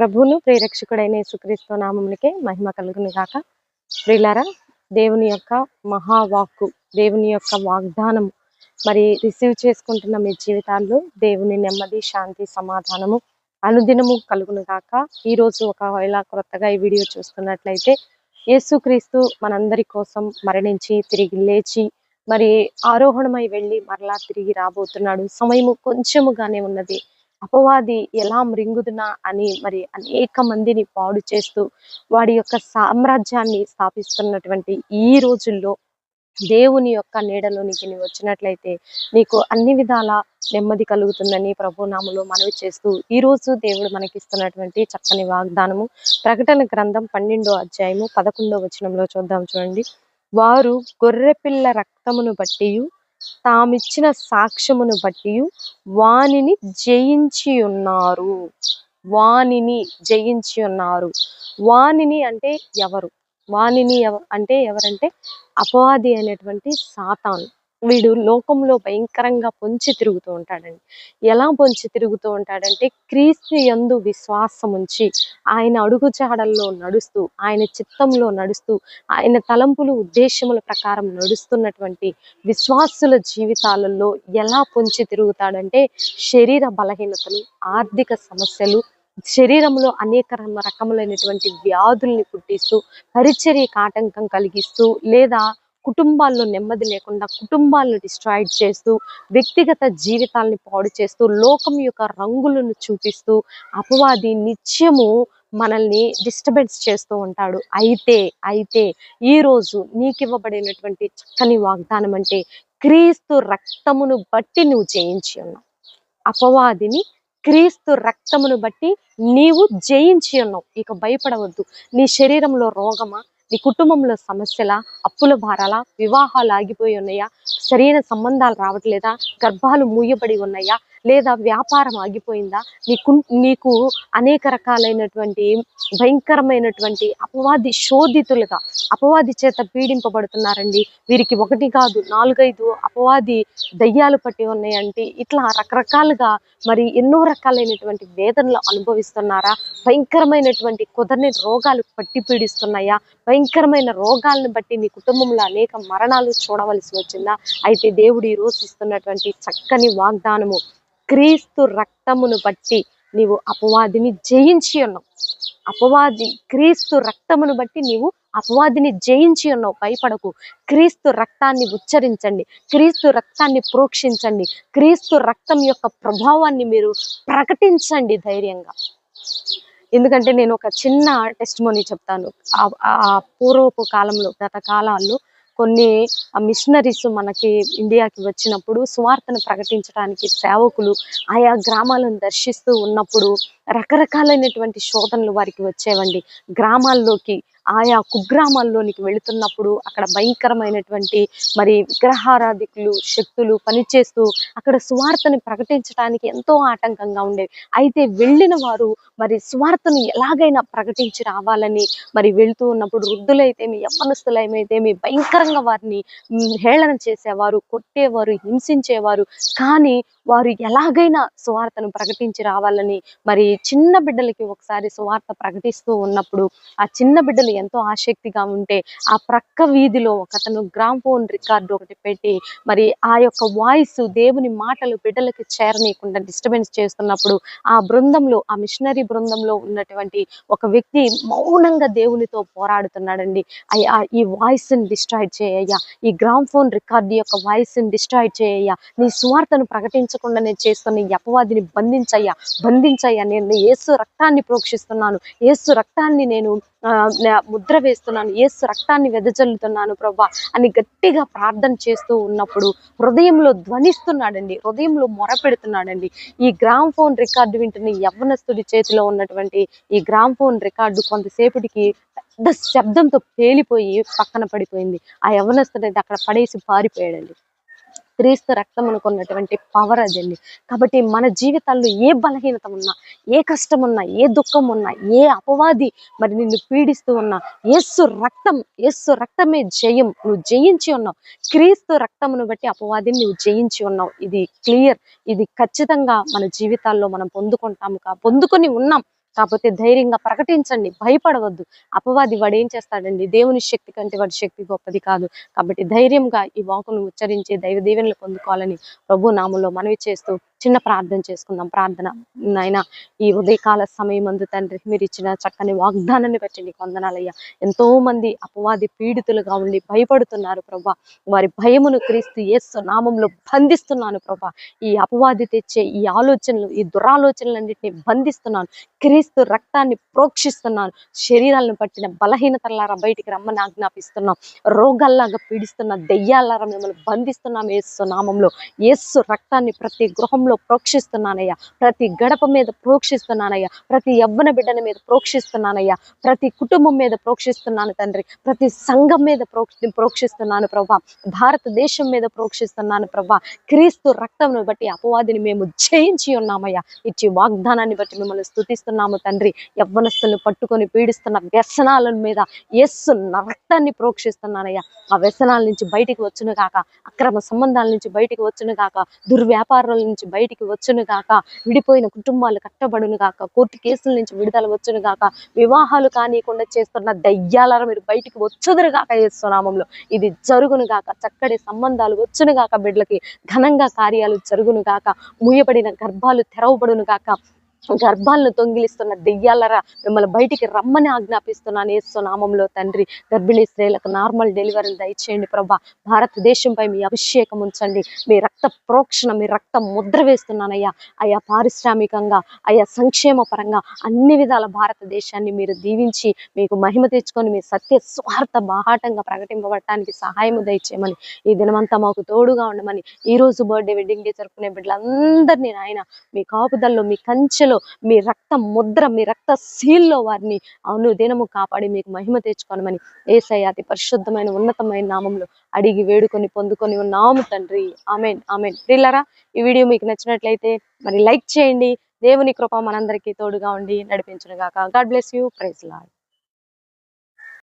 ప్రభువును ప్రేరక్షకుడైన యేసుక్రీస్తు నామమునికే మహిమ కలుగును గాక. ప్రియులారా దేవుని యొక్క మహావాక్కు దేవుని యొక్క వాగ్దానం మరి రిసీవ్ చేసుకుంటున్న మీ జీవితాల్లో దేవుని నెమ్మది శాంతి సమాధానము అనుదినము కలుగును గాక. ఈ రోజు ఒకవేళ కొత్తగా ఈ వీడియో చూస్తున్నట్లయితే యేసుక్రీస్తు మనందరి కోసం మరణించి తిరిగి లేచి మరి ఆరోహణమై వెళ్ళి మరలా తిరిగి రాబోతున్నాడు. సమయము కొంచెముగానే ఉన్నది. అపవాది ఎలా మృంగుదునా అని మరి అనేక మందిని పాడు చేస్తూ వాడి యొక్క సామ్రాజ్యాన్ని స్థాపిస్తున్నటువంటి ఈ రోజుల్లో దేవుని యొక్క నీడలోనికి నీవు వచ్చినట్లయితే నీకు అన్ని విధాల నెమ్మది కలుగుతుందని ప్రభునామలో మనవి చేస్తూ ఈ రోజు దేవుడు మనకిస్తున్నటువంటి చక్కని వాగ్దానము. ప్రకటన గ్రంథం పన్నెండో అధ్యాయము పదకొండో వచనంలో చూద్దాం చూడండి. వారు గొర్రెపిల్ల రక్తమును బట్టి తామిచ్చిన సాక్ష్యమును బట్టి వానిని జయించి ఉన్నారు. వానిని జయించి ఉన్నారు. వానిని అంటే ఎవరు? వానిని ఎవ- అంటే ఎవరంటే అపవాది అనేటువంటి సాతాను. వీడు లోకంలో భయంకరంగా పొంచి తిరుగుతూ ఉంటాడండి. ఎలా పొంచి తిరుగుతూ ఉంటాడంటే క్రీస్తు యందు విశ్వాసం ఉంచి ఆయన అడుగుచాడల్లో నడుస్తూ ఆయన చిత్తంలో నడుస్తూ ఆయన తలంపులు ఉద్దేశముల ప్రకారం నడుస్తున్నటువంటి విశ్వాసుల జీవితాలలో ఎలా పొంచి తిరుగుతాడంటే శరీర బలహీనతలు ఆర్థిక సమస్యలు శరీరంలో అనేక రకములైనటువంటి వ్యాధుల్ని పుట్టిస్తూ పరిచర్యకు ఆటంకం కలిగిస్తూ లేదా కుటుంబాల్లో నెమ్మది లేకుండా కుటుంబాలను డిస్ట్రాయిడ్ చేస్తూ వ్యక్తిగత జీవితాల్ని పాడు చేస్తూ లోకం యొక్క రంగులను చూపిస్తూ అపవాది నిత్యము మనల్ని డిస్టర్బెన్స్ చేస్తూ ఉంటాడు. అయితే అయితే ఈ రోజు నీకు ఇవ్వబడినటువంటి చక్కని వాగ్దానం అంటే క్రీస్తు రక్తమును బట్టి నువ్వు జయించి ఉన్నావు. అపవాదిని క్రీస్తు రక్తమును బట్టి నీవు జయించి ఉన్నావు. ఇక భయపడవద్దు. నీ శరీరంలో రోగమా? నీ కుటుంబంలో సమస్యల అప్పుల భారాల వివాహాలు ఆగిపోయి ఉన్నాయా సరైన సంబంధాలు రావట్లేదా గర్భాలు మూయబడి ఉన్నాయా లేదా వ్యాపారం ఆగిపోయిందా? నీకు నీకు అనేక రకాలైనటువంటి భయంకరమైనటువంటి అపవాది శోధితులుగా అపవాది చేత పీడింపబడుతున్నారండి. వీరికి ఒకటి కాదు నాలుగైదు అపవాది దయ్యాలు పట్టి ఉన్నాయంటే ఇట్లా రకరకాలుగా మరి ఎన్నో రకాలైనటువంటి వేదనలు అనుభవిస్తున్నారా? భయంకరమైనటువంటి కుదరని రోగాలు పట్టి పీడిస్తున్నాయా? భయంకరమైన రోగాలను బట్టి నీ కుటుంబంలో అనేక మరణాలు చూడవలసి వచ్చిందా? అయితే దేవుడు ఈరోజు ఇస్తున్నటువంటి చక్కని వాగ్దానము క్రీస్తు రక్తమును బట్టి నీవు అపవాదిని జయించి ఉన్నావు. అపవాది క్రీస్తు రక్తమును బట్టి నీవు అపవాదిని జయించి ఉన్నావు. భయపడకు. క్రీస్తు రక్తాన్ని ఉచ్చరించండి. క్రీస్తు రక్తాన్ని ప్రోక్షించండి. క్రీస్తు రక్తం యొక్క ప్రభావాన్ని మీరు ప్రకటించండి ధైర్యంగా. ఎందుకంటే నేను ఒక చిన్న టెస్ట్ చెప్తాను. ఆ పూర్వపు కాలంలో గత కాలాల్లో కొన్ని మిషనరీస్ మనకి ఇండియాకి వచ్చినప్పుడు సువార్తను ప్రకటించడానికి సేవకులు ఆయా గ్రామాలను దర్శిస్తూ ఉన్నప్పుడు రకరకాలైనటువంటి శోధనలు వారికి వచ్చేవండి. గ్రామాల్లోకి ఆయా కుగ్రామాల్లోనికి వెళుతున్నప్పుడు అక్కడ భయంకరమైనటువంటి మరి విగ్రహారాధికులు శక్తులు పనిచేస్తూ అక్కడ సువార్తని ప్రకటించడానికి ఎంతో ఆటంకంగా ఉండేవి. అయితే వెళ్ళిన వారు మరి సువార్తను ఎలాగైనా ప్రకటించి రావాలని మరి వెళ్తూ ఉన్నప్పుడు వృద్ధులైతేమి యవ్వనస్తులైతేమి భయంకరంగా వారిని హేళన చేసేవారు కొట్టేవారు హింసించేవారు. కానీ వారు ఎలాగైనా సువార్తను ప్రకటించి రావాలని మరి చిన్న బిడ్డలకి ఒకసారి సువార్త ప్రకటిస్తూ ఉన్నప్పుడు ఆ చిన్న బిడ్డలు ఎంతో ఆసక్తిగా ఉంటే ఆ ప్రక్క వీధిలో ఒకతను గ్రామ్ ఫోన్ రికార్డు ఒకటి పెట్టి మరి ఆ యొక్క వాయిస్ దేవుని మాటలు బిడ్డలకి చేరనీయకుండా డిస్టర్బెన్స్ చేస్తున్నప్పుడు ఆ బృందంలో ఆ మిషనరీ బృందంలో ఉన్నటువంటి ఒక వ్యక్తి మౌనంగా దేవునితో పోరాడుతున్నాడండి. అయ్యా ఈ వాయిస్ని డిస్ట్రాయిడ్ చేయయ్యా ఈ గ్రామ్ ఫోన్ రికార్డు యొక్క వాయిస్ని డిస్ట్రాయిడ్ చేయయ్యా నీ స్వార్థను ప్రకటించకుండా నేను చేస్తున్న ఈ అపవాదిని బంధించయ్యా బంధించయ్యా నేను యేసు రక్తాన్ని ప్రోక్షిస్తున్నాను యేసు రక్తాన్ని నేను ముద్ర వేస్తున్నాను యేసు రక్తాన్ని వెదజల్లుతున్నాను ప్రభా అని గట్టిగా ప్రార్థన చేస్తూ ఉన్నప్పుడు హృదయంలో ధ్వనిస్తున్నాడండి హృదయంలో మొరపెడుతున్నాడండి ఈ గ్రామ్ ఫోన్ రికార్డు వింటున్న యవ్వనస్తుడి చేతిలో ఉన్నటువంటి ఈ గ్రామ్ ఫోన్ రికార్డు కొంతసేపటికి పెద్ద శబ్దంతో పేలిపోయి పక్కన పడిపోయింది. ఆ యవ్వనస్తుడు అయితే అక్కడ పడేసి పారిపోయాడండి. క్రీస్తు రక్తం అనుకున్నటువంటి పవర్ అదండి కాబట్టి మన జీవితాల్లో ఏ బలహీనత ఉన్నా ఏ కష్టం ఉన్నా ఏ దుఃఖం ఉన్నా ఏ అపవాది మరి నిన్ను పీడిస్తూ ఉన్నా యేసు రక్తం యేసు రక్తమే జయం నువ్వు జయించి ఉన్నావు. క్రీస్తు రక్తమును బట్టి అపవాదిని నువ్వు జయించి ఉన్నావు. ఇది క్లియర్ ఇది ఖచ్చితంగా మన జీవితాల్లో మనం పొందుకుంటాము కా పొందుకొని ఉన్నాం. కాకపోతే ధైర్యంగా ప్రకటించండి భయపడవద్దు. అపవాది వాడు ఏం చేస్తాడండి? దేవుని శక్తి కంటే వాడి శక్తి గొప్పది కాదు. కాబట్టి ధైర్యంగా ఈ వాకును ఉచ్చరించి దైవ దీవెనలు పొందుకోవాలని ప్రభు నామంలో మనవి చేస్తూ చిన్న ప్రార్థన చేసుకుందాం. ప్రార్థన. నాయన ఈ ఉదయకాల సమయం అందు తండ్రి మీరు ఇచ్చిన చక్కని వాగ్దానాన్ని బట్టి నీకు వందనాలయ్యా. ఎంతో మంది అపవాది పీడితులుగా ఉండి భయపడుతున్నారు ప్రభా. వారి భయమును క్రీస్తు యేసు నామంలో బంధిస్తున్నాను ప్రభా. ఈ అపవాది తెచ్చే ఈ ఆలోచనలు ఈ దురాలోచనలన్నింటినీ బంధిస్తున్నాను. క్రీస్తు రక్తాన్ని ప్రోక్షిస్తున్నాను. శరీరాలను పట్టిన బలహీనతలారా బయటికి రమ్మని ఆజ్ఞాపిస్తున్నాం. రోగాల్లాగా పీడిస్తున్న దెయ్యాలారా మిమ్మల్ని బంధిస్తున్నాం యేసు నామంలో. యేసు రక్తాన్ని ప్రతి గృహంలో ప్రోక్షిస్తున్నానయ్యా. ప్రతి గడప మీద ప్రోక్షిస్తున్నానయ్యా. ప్రతి యవ్వన బిడ్డల మీద ప్రోక్షిస్తున్నానయ్యా. ప్రతి కుటుంబం మీద ప్రోక్షిస్తున్నాను తండ్రి. ప్రతి సంఘం మీద ప్రోక్షి ప్రోక్షిస్తున్నాను ప్రభా. భారతదేశం మీద ప్రోక్షిస్తున్నాను ప్రభా. క్రీస్తు రక్తంను బట్టి అపవాదిని మేము జయించి ఉన్నామయ్యా. ఇచ్చి వాగ్దానాన్ని బట్టి మిమ్మల్ని స్తుతిస్తున్నాము తండ్రి. యవ్వనస్తులను పట్టుకొని పీడిస్తున్న వ్యసనాల మీద ఎస్సు రక్తాన్ని ప్రోక్షిస్తున్నానయ్యా. ఆ వ్యసనాల నుంచి బయటికి వచ్చును కాక అక్రమ సంబంధాల నుంచి బయటికి వచ్చును కాక దుర్వ్యాపారాల నుంచి బయటికి వచ్చును కాక విడిపోయిన కుటుంబాలు కట్టబడును కాక కోర్టు కేసుల నుంచి విడుదల వచ్చును కాక వివాహాలు కానీయకుండా చేస్తున్న దయ్యాలను మీరు బయటికి వచ్చుదురు గాక నామంలో ఇది జరుగును గాక చక్కటి సంబంధాలు వచ్చును గాక బిడ్డలకి ఘనంగా కార్యాలు జరుగును గాక మూయబడిన గర్భాలు తెరవబడును గాక గర్భాలను తొంగిలిస్తున్న దెయ్యాలరా? మిమ్మల్ని బయటికి రమ్మని ఆజ్ఞాపిస్తున్నాను యేసు నామంలో తండ్రి. గర్భిణీ స్త్రీలకు నార్మల్ డెలివరీని దయచేయండి ప్రభా. భారతదేశంపై మీ అభిషేకం ఉంచండి. మీ రక్త ప్రోక్షణ మీ రక్తం ముద్ర వేస్తున్నానయ్యా. అయ్యా పారిశ్రామికంగా అయ్యా సంక్షేమ పరంగా అన్ని విధాల భారతదేశాన్ని మీరు దీవించి మీకు మహిమ తెచ్చుకొని మీ సత్య స్వార్థ బాహాటంగా ప్రకటింపబడటానికి సహాయము దయచేయమని ఈ దినమంతా మాకు తోడుగా ఉండమని ఈ రోజు బర్త్డే వెడ్డింగ్ డే జరుపుకునే బిడ్డలందరినీ నాయన మీ కాపుదల్లో మీ కంచెలో మీ రక్త ముద్ర మీ రక్త సీల్లో వారిని అనుదినము కాపాడి మీకు మహిమ తెచ్చుకోనమని ఏసయ్య అతి పరిశుద్ధమైన ఉన్నతమైన నామంలో అడిగి వేడుకొని పొందుకొని ఉన్నాము తండ్రి. Amen amen. ప్రిల్లరా ఈ వీడియో మీకు నచ్చినట్లయితే మరి లైక్ చేయండి. దేవుని కృప మనందరికీ తోడుగా ఉండి నడిపించిన గాక God bless you. Praise Lord